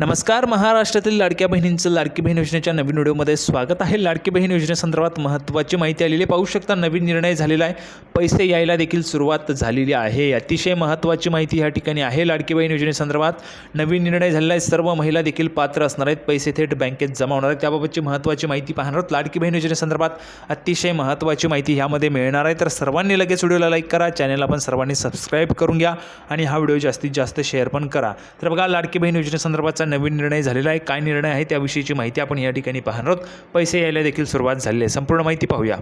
नमस्कार महाराष्ट्रातील लाडक्या बहिणींचं लाडकी बहीण योजनेच्या नवीन व्हिडिओमध्ये स्वागत आहे. लाडकी बहीण योजनेसंदर्भात महत्त्वाची माहिती आलेली आहे पाहू शकता. नवीन निर्णय झालेला आहे. पैसे यायला देखील सुरुवात झालेली आहे. अतिशय महत्त्वाची माहिती या ठिकाणी आहे. लाडकी बहीण योजनेसंदर्भात नवीन निर्णय झालेला आहे. सर्व महिला देखील पात्र असणार आहेत. पैसे थेट बँकेत जमा होणार आहेत. त्याबाबतची महत्त्वाची माहिती पाहणार आहोत. लाडकी बहीण योजनेसंदर्भात अतिशय महत्त्वाची माहिती ह्यामध्ये मिळणार आहे. तर सर्वांनी लगेच व्हिडिओला लाईक करा. चॅनलला पण सर्वांनी सबस्क्राईब करून घ्या आणि हा व्हिडिओ जास्तीत जास्त शेअर पण करा. तर बघा लाडकी बहीण योजनेसंदर्भात योजनेसंदर्भातचा नवीन निर्णय झालेला आहे. काय निर्णय आहे त्याविषयीची माहिती आपण या ठिकाणी पाहणार आहोत. पैसे यायला देखील सुरुवात झाली आहे. संपूर्ण माहिती पाहूया.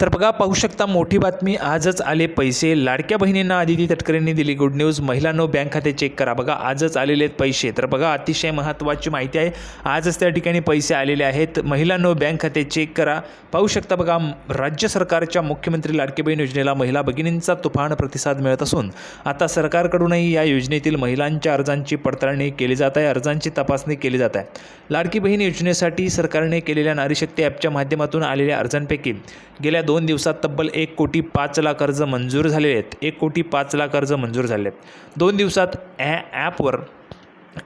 तर बघा पाहू शकता मोठी बातमी आजच आले पैसे. लाडक्या बहिणींना आदिती तटकरेंनी दिली गुड न्यूज महिलांनो बँक खाते चेक करा. बघा आजच आलेले आहेत पैसे. तर बघा अतिशय महत्त्वाची माहिती आहे. आजच त्या ठिकाणी पैसे आलेले आहेत. महिलांनो बँक खाते चेक करा. पाहू शकता बघा राज्य सरकारच्या मुख्यमंत्री लाडकी बहीण योजनेला महिला भगिनींचा तुफान प्रतिसाद मिळत असून आता सरकारकडूनही या योजनेतील महिलांच्या अर्जांची पडताळणी केली जात आहे. अर्जांची तपासणी केली जात आहे. लाडकी बहीण योजनेसाठी सरकारने केलेल्या नारीशक्ती ॲपच्या माध्यमातून आलेल्या अर्जांपैकी गेल्या दोन दिवसात तब्बल एक कोटी पाच लाख कर्ज मंजूर झालेले आहेत. एक कोटी पाच लाख कर्ज मंजूर झाले आहेत. दोन दिवसात ॲ ॲपवर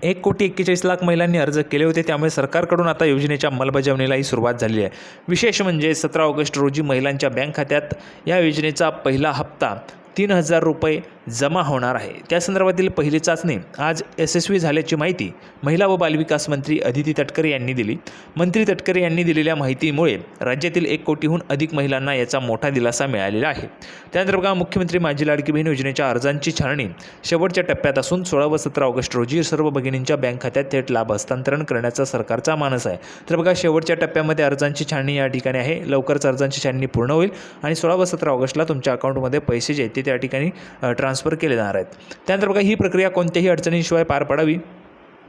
एक कोटी एक्केचाळीस लाख महिलांनी अर्ज केले होते. त्यामुळे सरकारकडून आता योजनेच्या अंमलबजावणीलाही सुरुवात झाली आहे. विशेष म्हणजे सतरा ऑगस्ट रोजी महिलांच्या बँक खात्यात या योजनेचा पहिला हप्ता तीन हजार रुपये जमा होणार आहे. त्या संदर्भातील पहिली चाचणी आज यशस्वी झाल्याची माहिती महिला व बालविकास मंत्री अदिती तटकरे यांनी दिली. मंत्री तटकरे यांनी दिलेल्या माहितीमुळे राज्यातील एक कोटीहून अधिक महिलांना याचा मोठा दिलासा मिळालेला आहे. त्यानंतर बघा मुख्यमंत्री माझी लाडकी बहीण योजनेच्या अर्जांची छाननी शेवटच्या टप्प्यात असून सोळा व सतरा ऑगस्ट रोजी सर्व भगिनींच्या बँक खात्यात थेट लाभ हस्तांतरण करण्याचा सरकारचा मानस आहे. तर बघा शेवटच्या टप्प्यामध्ये अर्जांची छाननी या ठिकाणी आहे. लवकरच अर्जांची छाननी पूर्ण होईल आणि सोळा व सतरा ऑगस्टला तुमच्या अकाउंटमध्ये पैसे जे आहेत ते त्या ठिकाणी ट्रान्सफर केले जाणार आहेत. त्यानंतर बघा ही प्रक्रिया कोणत्याही अडचणीशिवाय पार पाडावी.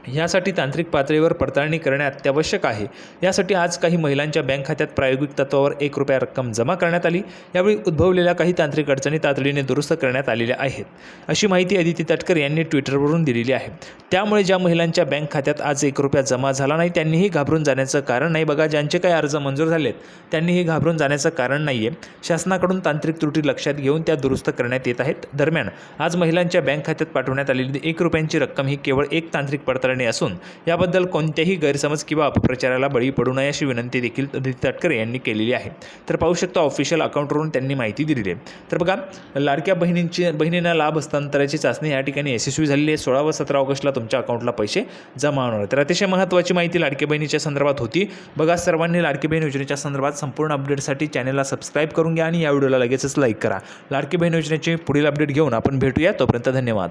यासाठी तांत्रिक पातळीवर पडताळणी करणे अत्यावश्यक आहे. यासाठी आज काही महिलांच्या बँक खात्यात प्रायोगिक तत्वावर एक रुपया रक्कम जमा करण्यात आली. यावेळी उद्भवलेल्या काही तांत्रिक अडचणी तातडीने दुरुस्त करण्यात आलेल्या आहेत. अशी माहिती अदिती तटकर यांनी ट्विटरवरून दिलेली आहे. त्यामुळे ज्या महिलांच्या बँक खात्यात आज एक रुपया जमा झाला नाही त्यांनीही घाबरून जाण्याचं कारण नाही. बघा ज्यांचे काही अर्ज मंजूर झालेत त्यांनीही घाबरून जाण्याचं कारण नाही आहे शासनाकडून तांत्रिक त्रुटी लक्षात घेऊन त्या दुरुस्त करण्यात येत आहेत. दरम्यान आज महिलांच्या बँक खात्यात पाठवण्यात आलेली एक रुपयांची रक्कम ही केवळ एक तांत्रिक पडताळणी असून याबद्दल कोणत्याही गैरसमज किंवा अपप्रचाराला बळी पडू नये अशी विनंती देखील तटकरे यांनी केलेली आहे. तर पाहू शकता ऑफिशियल अकाउंटवरून त्यांनी माहिती दिलेली आहे. तर बघा लाडक्या बहिणींची बहिणींना लाभ हस्तांतराची चाचणी या ठिकाणी यशस्वी झालेली आहे. सोळा व सतरा ऑगस्टला तुमच्या अकाउंटला पैसे जमा होणार तर अतिशय महत्त्वाची माहिती लाडक्या बहिणीच्या संदर्भात होती. बघा सर्वांनी लाडकी बहीण योजनेच्या संदर्भात संपूर्ण अपडेटसाठी चॅनलला सबस्क्राईब करून घ्या आणि या व्हिडिओला लगेचच लाईक करा. लाडकी बहीण योजनेचे पुढील अपडेट घेऊन आपण भेटूया. तोपर्यंत धन्यवाद.